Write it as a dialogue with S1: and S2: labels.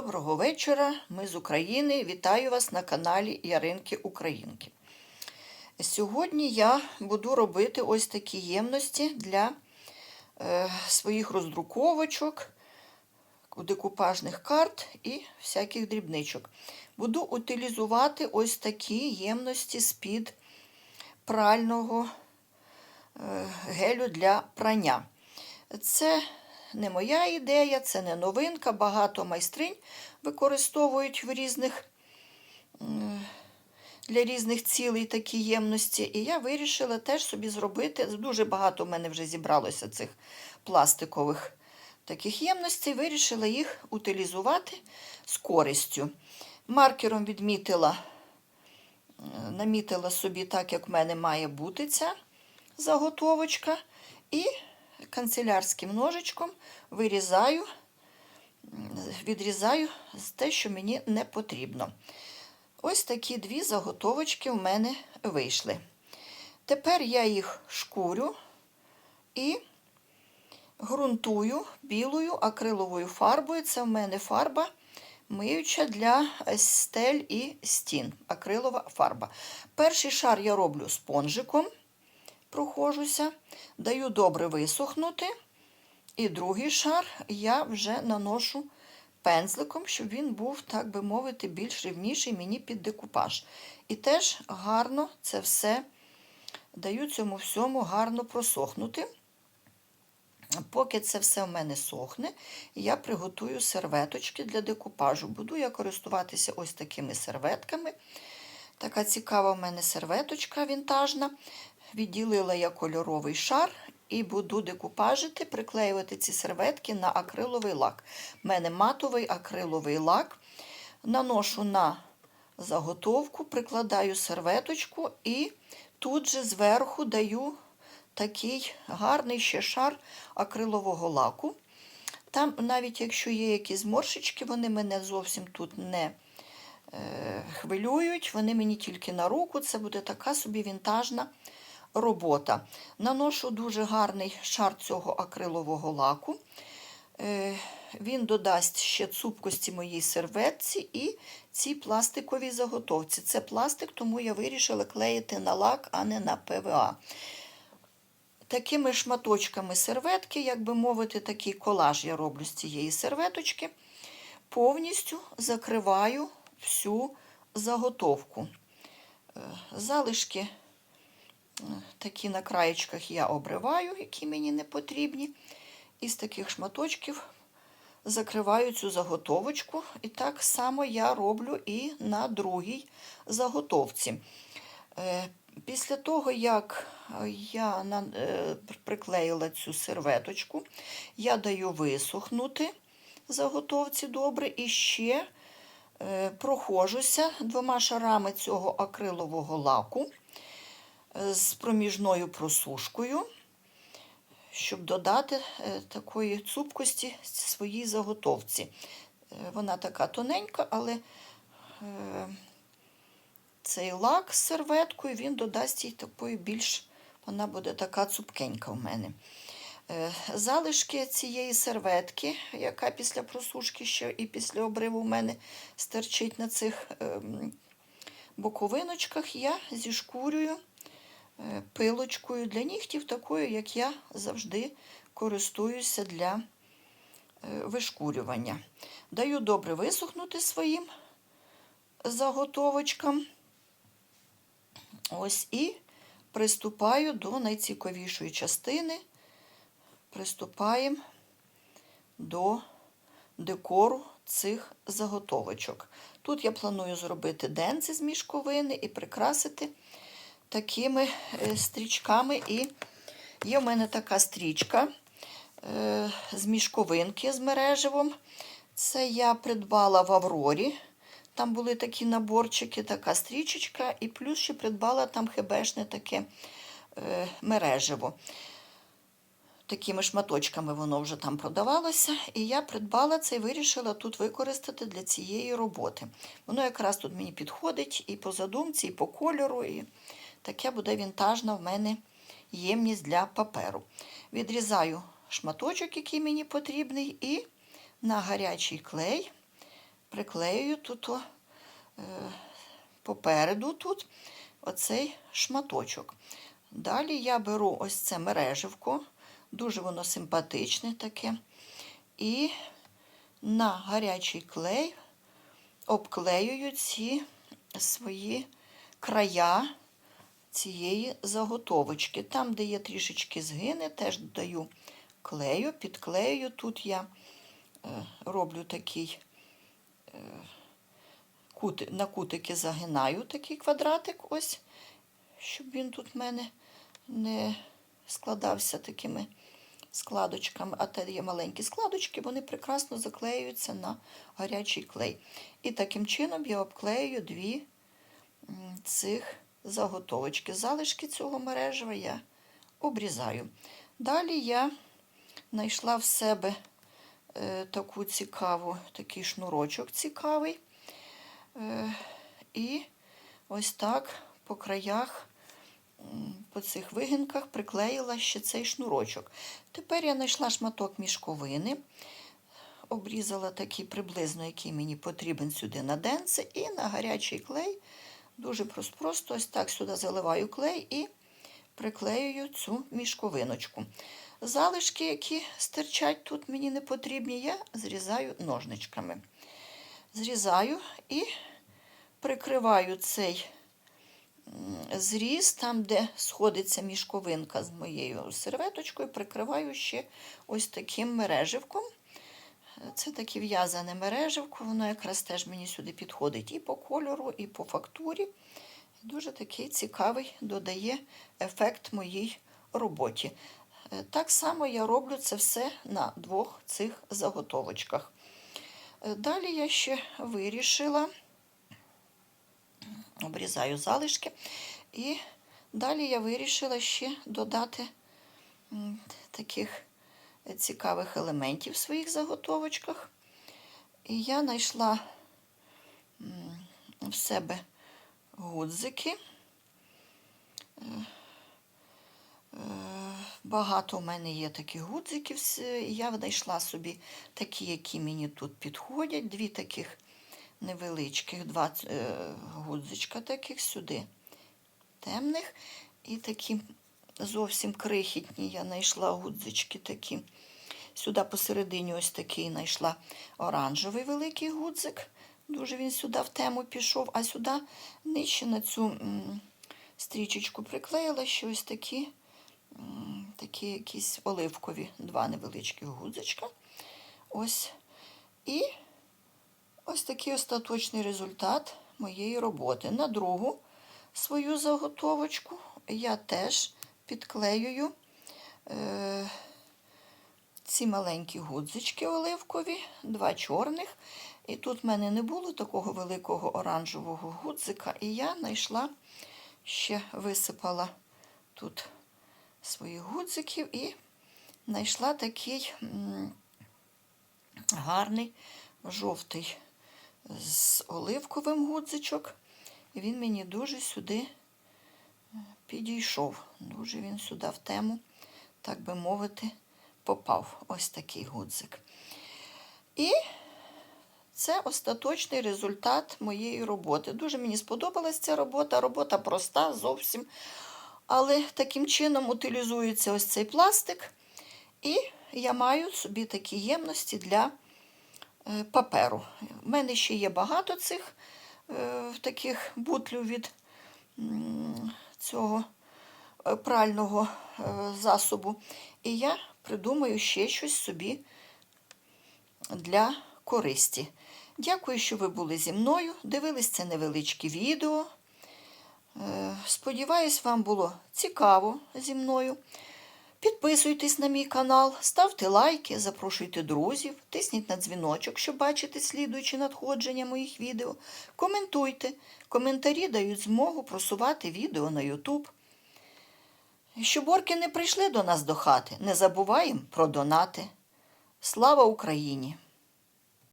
S1: Доброго вечора. Ми з України. Вітаю вас на каналі Яринки Українки. Сьогодні я буду робити ось такі ємності для е, своїх роздруковочок, декупажних карт і всяких дрібничок. Буду утилізувати ось такі ємності з-під прального е, гелю для прання. Це не моя ідея, це не новинка. Багато майстринь використовують в різних, для різних цілей такі ємності. І я вирішила теж собі зробити. Дуже багато в мене вже зібралося цих пластикових таких ємностей. Вирішила їх утилізувати з користю. Маркером відмітила, е, намітила собі так, як в мене має бути ця заготовочка. І канцелярським ножичком вирізаю, відрізаю те, що мені не потрібно. Ось такі дві заготовочки в мене вийшли. Тепер я їх шкурю і ґрунтую білою акриловою фарбою. Це в мене фарба миюча для стель і стін. Акрилова фарба. Перший шар я роблю спонжиком прохожуся, даю добре висохнути. І другий шар я вже наношу пензликом, щоб він був, так би мовити, більш рівніший мені під декупаж. І теж гарно це все даю цьому всьому гарно просохнути. Поки це все в мене сохне, я приготую серветочки для декупажу. Буду я користуватися ось такими серветками. Така цікава в мене серветочка вінтажна. Відділила я кольоровий шар і буду декупажити, приклеювати ці серветки на акриловий лак. У мене матовий акриловий лак. Наношу на заготовку, прикладаю серветочку і тут же зверху даю такий гарний ще шар акрилового лаку. Там, навіть якщо є якісь зморшечки, вони мене зовсім тут не е, хвилюють, вони мені тільки на руку. Це буде така собі вінтажна робота. Наношу дуже гарний шар цього акрилового лаку. Е, Він додасть ще цупкості моїй серветці і цій пластиковій заготовці. Це пластик, тому я вирішила клеїти на лак, а не на ПВА. Такими шматочками серветки, як би мовити, такий колаж я роблю з цієї серветочки, повністю закриваю всю заготовку. Е, Залишки такі на краєчках я обриваю, які мені не потрібні. І з таких шматочків закриваю цю заготовочку. І так само я роблю і на другій заготовці. Е, після того, як я е, приклеїла цю серветочку, я даю висохнути заготовці добре і ще е, прохожуся двома шарами цього акрилового лаку з проміжною просушкою, щоб додати е, такої цупкості своїй заготовці. Е, вона така тоненька, але е, цей лак з серветкою він додасть їй такої більш, вона буде така цупкенька в мене. Залишки цієї серветки, яка після просушки ще і після обриву в мене стерчить на цих ем, боковиночках, я зішкурюю пилочкою для нігтів, такою, як я завжди користуюся для е, вишкурювання. Даю добре висохнути своїм заготовочкам. Ось і приступаю до найцікавішої частини. Приступаємо до декору цих заготовочок. Тут я планую зробити денці з мішковини і прикрасити такими е, стрічками. І є в мене така стрічка е, з мішковинки з мереживом. Це я придбала в Аврорі. Там були такі наборчики, така стрічечка, і плюс ще придбала там хебешне таке е, мереживо. Такими шматочками воно вже там продавалося. І я придбала це і вирішила тут використати для цієї роботи. Воно якраз тут мені підходить і по задумці, і по кольору. І таке буде вінтажна в мене ємність для паперу. Відрізаю шматочок, який мені потрібний, і на гарячий клей приклеюю тут о, е, попереду тут оцей шматочок. Далі я беру ось це мереживко, дуже воно симпатичне таке. І на гарячий клей обклеюю ці свої края цієї заготовочки. Там, де є трішечки згини, теж додаю клею, підклею. Тут я е, роблю такий е, на кутики загинаю такий квадратик, ось, щоб він тут в мене не складався такими складочками, а те є маленькі складочки, вони прекрасно заклеюються на гарячий клей. І таким чином я обклею дві цих заготовочки. Залишки цього мережева я обрізаю. Далі я знайшла в себе е, таку цікаву, такий шнурочок цікавий. Е, і ось так по краях, по цих вигинках приклеїла ще цей шнурочок. Тепер я знайшла шматок мішковини, обрізала такий приблизно, який мені потрібен сюди на денце, і на гарячий клей дуже прос- просто ось так сюди заливаю клей і приклеюю цю мішковиночку. Залишки, які стирчать тут мені не потрібні, я зрізаю ножничками. Зрізаю і прикриваю цей зріз, там, де сходиться мішковинка з моєю серветочкою, прикриваю ще ось таким мереживком. Це таке в'язане мереживко, воно якраз теж мені сюди підходить і по кольору, і по фактурі. Дуже такий цікавий додає ефект моїй роботі. Е, Так само я роблю це все на двох цих заготовочках. Е, Далі я ще вирішила, обрізаю залишки, і далі я вирішила ще додати таких цікавих елементів в своїх заготовочках. І я знайшла в себе гудзики. Е, е, Багато в мене є таких гудзиків. Я знайшла собі такі, які мені тут підходять. Дві таких невеличких, два е, гудзичка таких сюди темних. І такі зовсім крихітні я знайшла гудзички такі. Сюди посередині ось такий знайшла оранжевий великий гудзик. Дуже він сюди в тему пішов, а сюди нижче на цю стрічечку приклеїла ще ось такі, такі якісь оливкові два невеличкі гудзичка. Ось. І ось такий остаточний результат моєї роботи. На другу свою заготовочку я теж підклеюю е, ці маленькі гудзички оливкові, два чорних. І тут в мене не було такого великого оранжевого гудзика, і я знайшла, ще висипала тут своїх гудзиків і знайшла такий гарний жовтий з оливковим гудзичок. І він мені дуже сюди підійшов. Дуже він сюди в тему, так би мовити, попав. Ось такий гудзик. І це остаточний результат моєї роботи. Дуже мені сподобалась ця робота. Робота проста зовсім. Але таким чином утилізується ось цей пластик. І я маю собі такі ємності для е, паперу. У мене ще є багато цих е, таких бутлів від цього е, прального е, засобу. І я придумаю ще щось собі для користі. Дякую, що ви були зі мною. Дивились це невеличке відео. Е, Сподіваюсь, вам було цікаво зі мною. Підписуйтесь на мій канал, ставте лайки, запрошуйте друзів, тисніть на дзвіночок, щоб бачити слідуючі надходження моїх відео. Коментуйте. Коментарі дають змогу просувати відео на YouTube. Щоб орки не прийшли до нас до хати, не забуваємо про донати. Слава Україні!